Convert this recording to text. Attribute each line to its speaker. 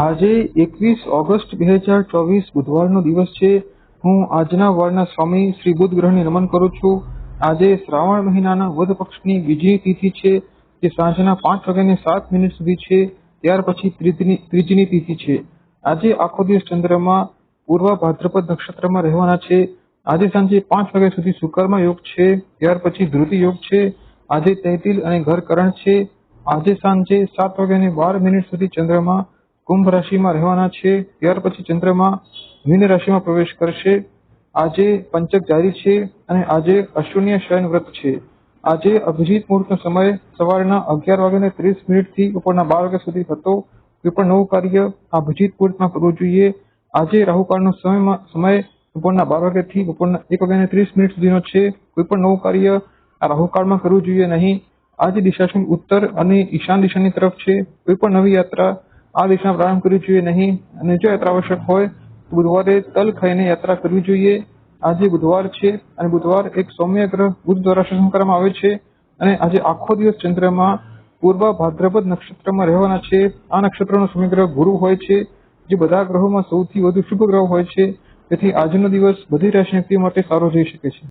Speaker 1: આજે એકવીસ ઓગસ્ટ બે હજાર ચોવીસ બુધવારનો દિવસ છે. હું આજના વારના સ્વામી શ્રી બુધ ગ્રહને નમન કરું છું. આજે શ્રાવણ મહિનાના વધ પક્ષની બીજી તિથિ છે જે સાંજના પાંચ વાગ્યાને સાત મિનિટ સુધી છે. ત્યાર પછી ત્રીજીની તિથિ છે. આજે આખો દિવસ ચંદ્રમાં પૂર્વ ભાદ્રપદ નક્ષત્રમાં રહેવાના છે. આજે સાંજે પાંચ વાગ્યા સુધી શુકર્મ યોગ છે. ત્યાર પછી ધ્રુતિ યોગ છે. આજે તૈતિલ અને ઘર કરણ છે. આજે સાંજે સાત વાગ્યાને બાર મિનિટ સુધી ચંદ્રમા કુંભ રાશિમાં રહેવાના છે. ત્યાર પછી ચંદ્રમા મીન રાશિમાં પ્રવેશ કરશે. આજે પંચક જારી છે અને આજે અશ્વિન્ય શયન વ્રત છે. આજે અભિજીત મુહૂર્તનો સમય સવારના અગિયાર વાગ્યાને ત્રીસ મિનિટથી બપોરના બાર વાગ્યા સુધી હતો કોઈ પણ નવું કાર્ય આ અભિજીત મુહૂર્તમાં કરવું જોઈએ. આજે રાહુકાળનો સમયમાં સમય બપોરના બાર વાગ્યાથી બપોરના એક વાગ્યાને ત્રીસ મિનિટ સુધીનો છે. કોઈ પણ નવું કાર્ય આ રાહુકાળમાં કરવું જોઈએ નહીં. આજે દિશાશુન ઉત્તર અને ઈશાન દિશાની તરફ છે. કોઈ પણ નવી યાત્રા આ દિશામાં પ્રારંભ કરવી જોઈએ નહીં. અને જો યાત્રા આવશ્યક હોય, તો બુધવારે તલ ખાઈને યાત્રા કરવી જોઈએ. આજે બુધવાર છે અને બુધવાર એક સૌમ્ય ગ્રહ બુધ દ્વારા શાસન કરવામાં આવે છે. અને આજે આખો દિવસ ચંદ્રમાં પૂર્વ ભાદ્રપદ નક્ષત્રમાં રહેવાના છે. આ નક્ષત્રનો સમગ્ર ગુરુ હોય છે, જે બધા ગ્રહોમાં સૌથી વધુ શુભ ગ્રહ હોય છે. તેથી આજનો દિવસ બધી રાશિ વ્યક્તિઓ માટે સારો જઈ શકે છે.